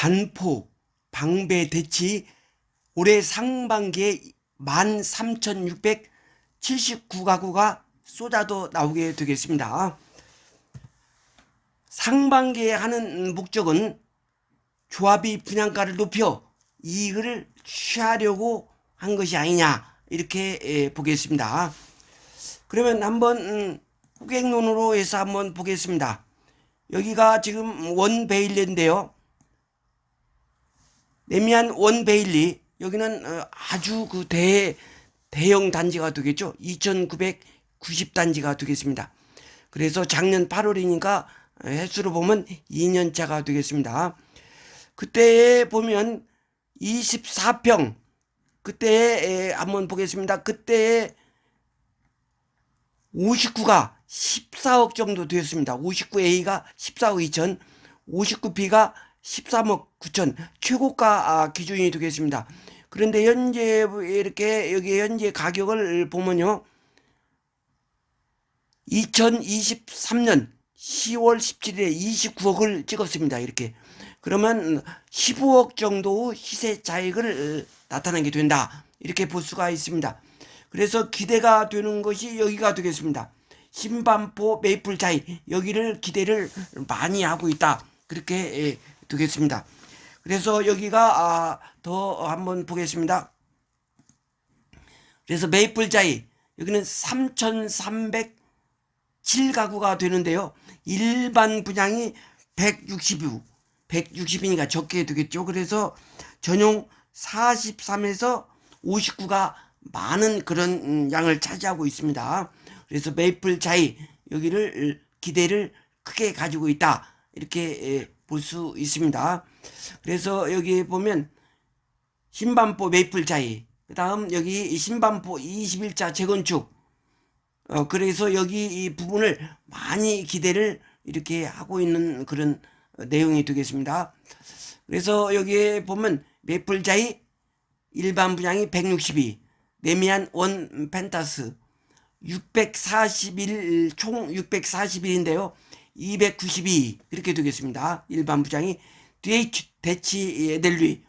반포, 방배, 대치 올해 상반기에 13,679가구가 쏟아져 나오게 되겠습니다. 상반기에 하는 목적은 조합이 분양가를 높여 이익을 취하려고 한 것이 아니냐 이렇게 예, 보겠습니다. 그러면 한번 음, 호객론으로 해서 한번 보겠습니다. 여기가 지금 원 베일리인데요. 레미안 원 베일리 여기는 어, 아주 그 대, 대형 단지가 되겠죠. 2990 단지가 되겠습니다. 그래서 작년 8월이니까 횟수로 보면 2년차가 되겠습니다. 그때 보면 24평 그때 한번 보겠습니다. 그때 59가 14억 정도 되었습니다. 59A가 14억 2천, 59B가 13억 9천 최고가 아, 기준이 되겠습니다. 그런데 현재 이렇게 여기 현재 가격을 보면요. 2023년 10월 17일에 29억을 찍었습니다. 이렇게. 그러면 15억 정도 시세 차익을 나타내게 된다. 이렇게 볼 수가 있습니다. 그래서 기대가 되는 것이 여기가 되겠습니다. 신반포 메이플 차이 여기를 기대를 많이 하고 있다. 그렇게 예, 되겠습니다. 그래서 여기가 아, 더 한번 보겠습니다. 그래서 메이플 차이 여기는 3,307가구가 되는데요. 일반 분양이 160유, 160이니까 적게 되겠죠. 그래서 전용 43에서 59가 많은 그런 음, 양을 차지하고 있습니다. 그래서 메이플 차이 여기를 기대를 크게 가지고 있다. 이렇게 볼 수 있습니다. 그래서 여기 보면 신반포 메이플 차이 그 다음 여기 신반포 21자 재건축 어 그래서 여기 이 부분을 많이 기대를 이렇게 하고 있는 그런 내용이 되겠습니다. 그래서 여기에 보면 메이플 차이 일반 분양이 162 레미안 원 펜타스 641, 총 641인데요. 292 이렇게 되겠습니다. 일반 부장이 DH 대치 에델리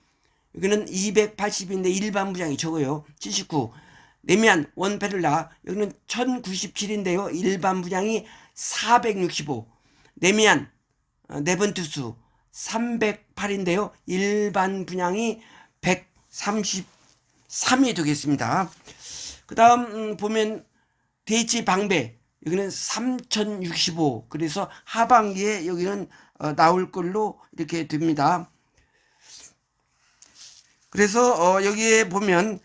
여기는 280인데 일반 부장이 적어요. 79 레미안 원 페를라 여기는 1097인데요. 일반 부장이 465 레미안 어, 네번투수 308인데요. 일반 분양이 133이 되겠습니다. 그 다음 음, 보면 대치 방배 여기는 3065 그래서 하반기에 여기는 어, 나올 걸로 이렇게 됩니다. 그래서 어, 여기에 보면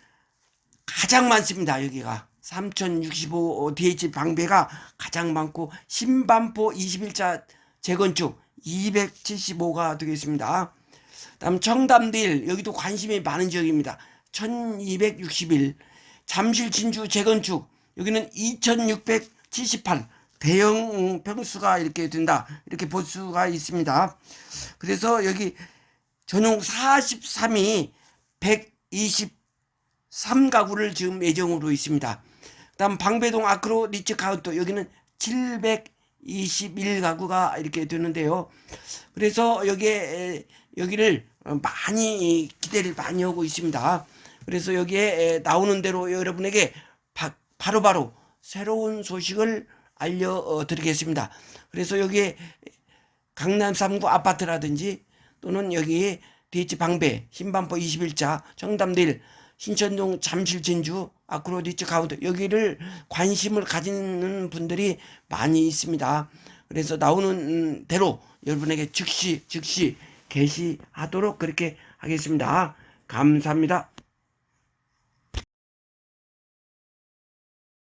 가장 많습니다. 여기가 3065 DH 방배가 가장 많고 신반포 21자 재건축 275가 되겠습니다. 다음 청담딜 여기도 관심이 많은 지역입니다. 1261 잠실 진주 재건축 여기는 2678 대형 평수가 이렇게 된다 이렇게 볼 수가 있습니다. 그래서 여기 전용 43이 123가구를 지금 예정으로 있습니다. 그 다음 방배동 아크로 리츠 카운터 여기는 721가구가 이렇게 되는데요. 그래서 여기에 여기를 많이 기대를 많이 하고 있습니다. 그래서 여기에 나오는 대로 여러분에게 바로바로 바로 새로운 소식을 알려드리겠습니다. 그래서 여기에 강남 3구 아파트라든지 또는 여기 DH 방배, 신반포 21자, 정담딜, 신천동 잠실 진주, 아크로디츠 가우드 여기를 관심을 가지는 분들이 많이 있습니다. 그래서 나오는 대로 여러분에게 즉시 즉시 게시하도록 그렇게 하겠습니다. 감사합니다.